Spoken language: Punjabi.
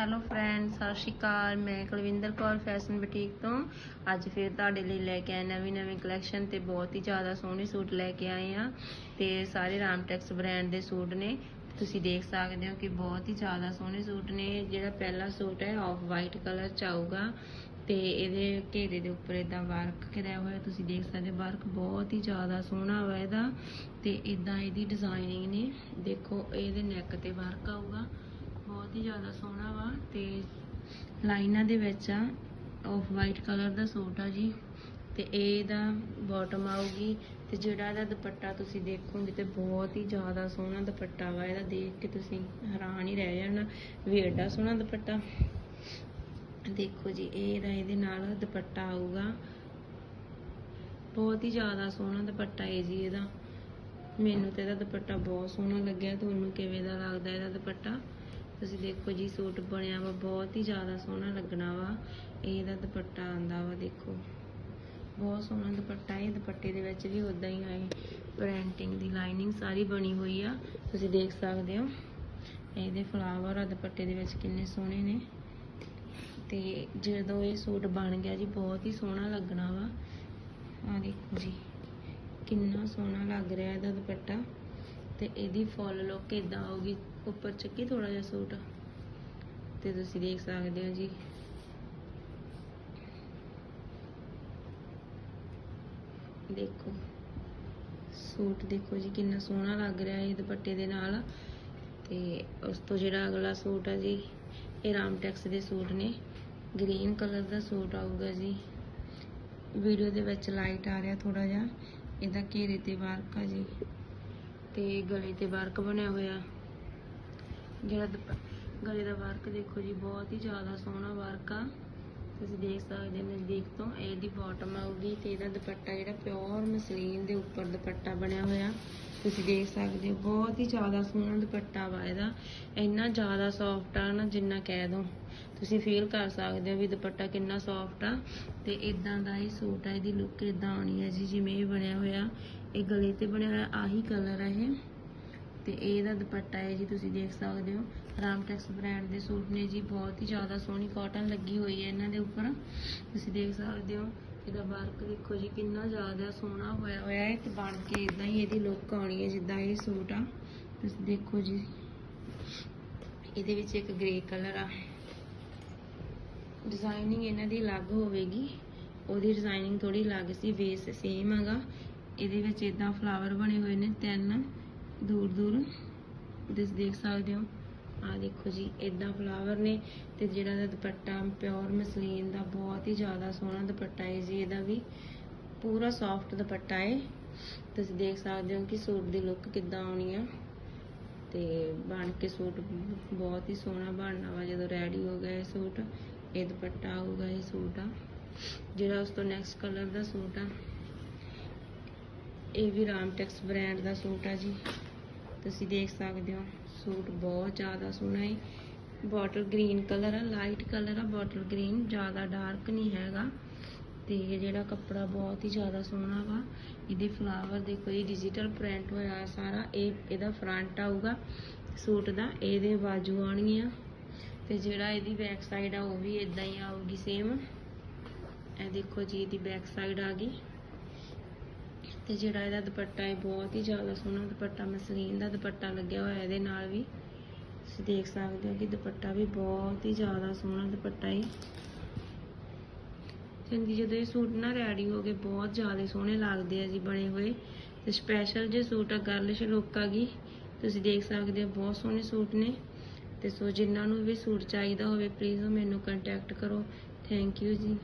ਹੈਲੋ ਫਰੈਂਡ ਸਤਿ ਸ਼੍ਰੀ ਅਕਾਲ। ਮੈਂ ਕੁਲਵਿੰਦਰ ਕੌਰ ਫੈਸ਼ਨ ਬੁਟੀਕ ਤੋਂ। ਅੱਜ ਫਿਰ ਤੁਹਾਡੇ ਲਈ ਲੈ ਕੇ ਆਏ ਨਵੀਂ ਨਵੀਂ ਕਲੈਕਸ਼ਨ ਤੇ ਬਹੁਤ ਹੀ ਜ਼ਿਆਦਾ ਸੋਹਣੇ ਸੂਟ ਲੈ ਕੇ ਆਏ ਆ ਤੇ ਸਾਰੇ ਰਾਮਟੈਕਸ ਬ੍ਰਾਂਡ ਦੇ ਸੂਟ ਨੇ। ਤੁਸੀਂ ਦੇਖ ਸਕਦੇ ਹੋ ਕਿ ਬਹੁਤ ਹੀ ਜ਼ਿਆਦਾ ਸੋਹਣੇ ਸੂਟ ਨੇ। ਜਿਹੜਾ ਪਹਿਲਾ ਸੂਟ ਹੈ ਆਫ ਵਾਈਟ ਕਲਰ ਚ ਆਊਗਾ ਤੇ ਇਹਦੇ ਘੇਰੇ ਦੇ ਉੱਪਰ ਇਦਾਂ ਵਰਕ ਕਰਿਆ ਹੋਇਆ। ਤੁਸੀਂ ਦੇਖ ਸਕਦੇ ਵਰਕ ਬਹੁਤ ਹੀ ਜ਼ਿਆਦਾ ਸੋਹਣਾ ਵਾ ਇਹਦਾ ਤੇ ਇਦਾਂ ਇਹਦੀ ਡਿਜ਼ਾਈਨਿੰਗ ਨੇ। ਦੇਖੋ, ਇਹਦੇ ਨੈਕ ਤੇ ਵਰਕ ਆਊਗਾ। ਬਹੁਤ ਹੀ ਜ਼ਿਆਦਾ ਸੋਹਣਾ ਵਾ ਤੇ ਲਾਈਨਾਂ ਦੇ ਵਿੱਚ ਆ ਆਫ ਵਾਈਟ ਕਲਰ ਦਾ ਸੂਟ ਆ ਜੀ ਤੇ ਇਹਦਾ ਬਾਟਮ ਆਊਗੀ ਤੇ ਜਿਹੜਾ ਇਹਦਾ ਦੁਪੱਟਾ ਤੁਸੀਂ ਦੇਖੋਗੇ ਤੇ ਬਹੁਤ ਹੀ ਜ਼ਿਆਦਾ ਸੋਹਣਾ ਦੁਪੱਟਾ ਵਾ, ਇਹਦਾ ਦੇਖ ਕੇ ਤੁਸੀਂ ਹੈਰਾਨ ਹੀ ਰਹਿ ਜਾਣਾ, ਵੀ ਐਡਾ ਸੋਹਣਾ ਦੁਪੱਟਾ। ਦੇਖੋ ਜੀ ਇਹ ਦਾ ਇਹਦੇ ਨਾਲ ਦੁਪੱਟਾ ਆਊਗਾ। ਬਹੁਤ ਹੀ ਜ਼ਿਆਦਾ ਸੋਹਣਾ ਦੁਪੱਟਾ ਹੈ ਜੀ ਇਹਦਾ। ਮੈਨੂੰ ਤੇ ਇਹਦਾ ਦੁਪੱਟਾ ਬਹੁਤ ਸੋਹਣਾ ਲੱਗਿਆ, ਤੁਹਾਨੂੰ ਕਿਵੇਂ ਦਾ ਲੱਗਦਾ ਇਹਦਾ ਦੁਪੱਟਾ? ਤੁਸੀਂ ਦੇਖੋ ਜੀ, ਸੂਟ ਬਣਿਆ ਵਾ, ਬਹੁਤ ਹੀ ਜ਼ਿਆਦਾ ਸੋਹਣਾ ਲੱਗਣਾ ਵਾ। ਇਹਦਾ ਦੁਪੱਟਾ ਆਂਦਾ ਵਾ, ਦੇਖੋ। ਬਹੁਤ ਸੋਹਣਾ ਦੁਪੱਟਾ ਹੈ ਦੁਪੱਟੇ ਦੇ ਵਿੱਚ ਵੀ ਉਦਾਂ ਹੀ ਆਏ। ਪ੍ਰਿੰਟਿੰਗ ਦੀ ਲਾਈਨਿੰਗ ਸਾਰੀ ਬਣੀ ਹੋਈ ਆ। ਤੁਸੀਂ ਦੇਖ ਸਕਦੇ ਹੋ, ਇਹਦੇ ਫਲਾਵਰ ਆ, ਦੁਪੱਟੇ ਦੇ ਵਿੱਚ ਕਿੰਨੇ ਸੋਹਣੇ ਨੇ। ਤੇ ਜਦੋਂ ਇਹ ਸੂਟ ਬਣ ਗਿਆ ਜੀ, ਬਹੁਤ ਹੀ ਸੋਹਣਾ ਲੱਗਣਾ ਵਾ। ਆ ਦੇਖੋ ਜੀ, ਕਿੰਨਾ ਸੋਹਣਾ ਲੱਗ ਰਿਹਾ ਇਹਦਾ ਦੁਪੱਟਾ। ਤੇ ਇਹਦੀ ਫੁੱਲ ਲੁੱਕ ਇਦਾਂ ਆਊਗੀ ਉੱਪਰ ਚੱਕੀ ਥੋੜਾ ਜਿਹਾ ਸੂਟ? ਤੇ ਤੁਸੀਂ ਦੇਖ ਸਕਦੇ ਹੋ ਜੀ। ਦੇਖੋ, ਸੂਟ ਦੇਖੋ ਜੀ, ਕਿੰਨਾ ਸੋਹਣਾ ਲੱਗ ਰਿਹਾ ਇਹ ਦੁਪੱਟੇ ਦੇ ਨਾਲ। ਤੇ ਉਸ ਤੋਂ ਜਿਹੜਾ ਅਗਲਾ ਸੂਟ ਆ ਜੀ, ਇਹ ਰਾਮਟੈਕਸ ਦੇ ਸੂਟ ਨੇ। ਗ੍ਰੀਨ ਕਲਰ ਦਾ ਸੂਟ ਆਊਗਾ ਜੀ। ਵੀਡੀਓ ਦੇ ਵਿੱਚ ਲਾਈਟ ਆ ਰਿਹਾ ਥੋੜਾ ਜਿਹਾ। ਇਹਦਾ ਘੇਰੇ ਤੇ ਵਰਕ ਆ ਜੀ। ਤੇ ਗਲੇ ਤੇ ਵਰਕ ਬਣਿਆ ਹੋਇਆ। ਜਿਹੜਾ ਦੁਪ- ਗਲੇ ਦਾ ਵਰਕ ਦੇਖੋ ਜੀ, ਬਹੁਤ ਹੀ ਜ਼ਿਆਦਾ ਸੋਹਣਾ ਵਰਕ ਆ। ਤੁਸੀਂ ਦੇਖ ਸਕਦੇ ਹੋ ਨਜ਼ਦੀਕ ਤੋਂ, ਇਹਦੀ ਬਾਟਮ ਆਊਗੀ ਤੇ ਇਹਦਾ ਦੁਪੱਟਾ ਜਿਹੜਾ ਪਿਓਰ ਮਸਲੀਨ ਦੇ ਉੱਪਰ ਦੁਪੱਟਾ ਬਣਿਆ ਹੋਇਆ। ਤੁਸੀਂ ਦੇਖ ਸਕਦੇ ਹੋ, ਬਹੁਤ ਹੀ ਜ਼ਿਆਦਾ ਸੋਹਣਾ ਦੁਪੱਟਾ ਵਾ ਇਹਦਾ। ਇੰਨਾ ਜ਼ਿਆਦਾ ਸੌਫਟ ਆ ਨਾ, ਜਿੰਨਾ ਕਹਿ ਦੋ ਤੁਸੀਂ ਫੀਲ ਕਰ ਸਕਦੇ ਹੋ ਵੀ ਦੁਪੱਟਾ ਕਿੰਨਾ ਸੌਫਟ ਆ ਤੇ ਇਦਾਂ ਦਾ ਇਹ ਸੂਟ ਆ, ਇਹਦੀ ਲੁੱਕ ਇਦਾਂ ਆਉਣੀ ਹੈ ਜੀ, ਜਿਵੇਂ ਇਹ ਬਣਿਆ ਹੋਇਆ, ਇਹ ਗਲੇ ਤੇ ਬਣਿਆ ਹੋਇਆ, ਆਹੀ ਕਲਰ ਆ ਇਹ। ਤੇ ਇਹਦਾ ਦੁਪੱਟਾ ਹੈ ਜੀ ਤੁਸੀਂ ਦੇਖ ਸਕਦੇ ਹੋ, ਰਾਮਟੈਕਸ ਬ੍ਰਾਂਡ ਦੇ ਸੂਟ ਨੇ ਜੀ, ਬਹੁਤ ਹੀ ਜ਼ਿਆਦਾ ਸੋਹਣੀ ਕਾਟਨ ਲੱਗੀ ਹੋਈ ਹੈ ਇਹਨਾਂ ਦੇ ਉੱਪਰ। ਤੁਸੀਂ ਦੇਖ ਸਕਦੇ ਹੋ, ਇਹਦਾ ਵਰਕ ਦੇਖੋ ਜੀ, ਕਿੰਨਾ ਜ਼ਿਆਦਾ ਸੋਹਣਾ ਹੋਇਆ ਹੋਇਆ ਹੈ ਤੇ ਬਣ ਕੇ ਇਦਾਂ ਹੀ ਇਹਦੀ ਲੁੱਕ ਆਉਣੀ ਹੈ ਜਿੱਦਾਂ ਇਹ ਸੂਟ ਆ। ਤੁਸੀਂ ਦੇਖੋ ਜੀ, ਇਹਦੇ ਵਿੱਚ ਇੱਕ ਗ੍ਰੇ ਕਲਰ ਆ। ਡਿਜ਼ਾਈਨਿੰਗ ਇਹਨਾਂ ਦੀ ਅਲੱਗ ਹੋਵੇਗੀ। ਉਹਦੀ ਡਿਜ਼ਾਈਨਿੰਗ ਥੋੜੀ ਅਲੱਗ ਸੀ ਬੇਸ ਸੇਮ ਹੈਗਾ। ਇਹਦੇ ਵਿੱਚ ਇਦਾਂ ਫਲਾਵਰ ਬਣੇ ਹੋਏ ਨੇ ਤਿੰਨ, ਦੂਰ ਦੂਰ। ਤੁਸੀਂ ਦੇਖ ਸਕਦੇ ਹੋ। ਆ ਦੇਖੋ ਜੀ ਇਦਾਂ ਫਲਾਵਰ ਨੇ ਤੇ ਜਿਹੜਾ ਦਾ ਦੁਪੱਟਾ ਪਿਓਰ ਮਸਲੀਨ ਦਾ ਬਹੁਤ ਹੀ ਜ਼ਿਆਦਾ ਸੋਹਣਾ ਦੁਪੱਟਾ ਹੈ ਜੀ, ਇਹਦਾ ਵੀ। ਪੂਰਾ ਸੌਫਟ ਦੁਪੱਟਾ ਹੈ। ਤੁਸੀਂ ਦੇਖ ਸਕਦੇ ਹੋ ਕਿ ਸੂਟ ਦੀ ਲੁੱਕ ਕਿੱਦਾਂ ਆਉਣੀ ਆ। ਤੇ ਬਣ ਕੇ ਸੂਟ ਬਹੁਤ ਹੀ ਸੋਹਣਾ ਬਣਨਾ ਵਾ ਜਦੋਂ ਰੈਡੀ ਹੋ ਗਿਆ ਇਹ ਸੂਟ। ਇਹ ਦੁਪੱਟਾ ਆਊਗਾ, ਇਹ ਸੂਟ ਆ। ਜਿਹੜਾ ਉਸ ਤੋਂ ਨੈਕਸਟ ਕਲਰ ਦਾ ਸੂਟ ਆ, ਇਹ ਵੀ ਰਾਮਟੈਕਸ ਬ੍ਰਾਂਡ ਦਾ ਸੂਟ ਆ ਜੀ। ਤੁਸੀਂ ਦੇਖ ਸਕਦੇ ਹੋ, ਸੂਟ ਬਹੁਤ ਜ਼ਿਆਦਾ ਸੋਹਣਾ ਹੈ ਬੋਟਲ ਗ੍ਰੀਨ ਕਲਰ ਆ, ਲਾਈਟ ਕਲਰ ਆ, ਬੋਟਲ ਗ੍ਰੀਨ, ਜ਼ਿਆਦਾ ਡਾਰਕ ਨਹੀਂ ਹੈਗਾ। ਤੇ ਜਿਹੜਾ ਕੱਪੜਾ ਬਹੁਤ ਹੀ ਜ਼ਿਆਦਾ ਸੋਹਣਾ ਵਾ, ਇਹਦੇ ਫਲਾਵਰ ਦੇਖੋ, ਇਹ ਡਿਜੀਟਲ ਪ੍ਰਿੰਟ ਹੋਇਆ ਸਾਰਾ, ਇਹ, ਇਹਦਾ ਫਰੰਟ ਆਊਗਾ। ਸੂਟ ਦਾ, ਇਹਦੇ ਬਾਜੂ ਆਉਣਗੀਆਂ। ਤੇ ਜਿਹੜਾ ਇਹਦੀ ਬੈਕ ਸਾਈਡ ਆ, ਉਹ ਵੀ ਇਦਾਂ ਹੀ ਆਊਗੀ ਸੇਮ ਇਹ ਦੇਖੋ ਜੀ, ਇਹਦੀ ਬੈਕ ਸਾਈਡ ਆ ਗਈ। ਤੇ ਜਿਹੜਾ ਇਹਦਾ ਦੁਪੱਟਾ ਹੈ ਬਹੁਤ ਹੀ ਜ਼ਿਆਦਾ ਸੋਹਣਾ ਦੁਪੱਟਾ, ਮਸਲੀਨ ਦਾ ਦੁਪੱਟਾ ਲੱਗਿਆ ਹੋਇਆ ਇਹਦੇ ਨਾਲ ਵੀ। ਤੁਸੀਂ ਦੇਖ ਸਕਦੇ ਹੋ ਕਿ ਦੁਪੱਟਾ ਵੀ ਬਹੁਤ ਹੀ ਜ਼ਿਆਦਾ ਸੋਹਣਾ ਦੁਪੱਟਾ ਹੈ ਚੰਗੀ ਜਦੋਂ ਇਹ ਸੂਟ ਨਾ ਰੈਡੀ ਹੋ ਗਏ, ਬਹੁਤ ਜ਼ਿਆਦਾ ਸੋਹਣੇ ਲੱਗਦੇ ਆ ਜੀ ਬਣੇ ਹੋਏ। ਤੇ ਸਪੈਸ਼ਲ ਜੇ ਸੂਟ ਆ ਗਰਲਿਸ਼ ਲੁੱਕ ਆ ਗਈ ਤੁਸੀਂ ਦੇਖ ਸਕਦੇ ਹੋ, ਬਹੁਤ ਸੋਹਣੇ ਸੂਟ ਨੇ। ਤੇ ਸੋ ਜਿਨ੍ਹਾਂ ਨੂੰ ਵੀ ਸੂਟ ਚਾਹੀਦਾ ਹੋਵੇ ਪਲੀਜ਼ ਮੈਨੂੰ ਕੰਟੈਕਟ ਕਰੋ। ਥੈਂਕ ਯੂ ਜੀ।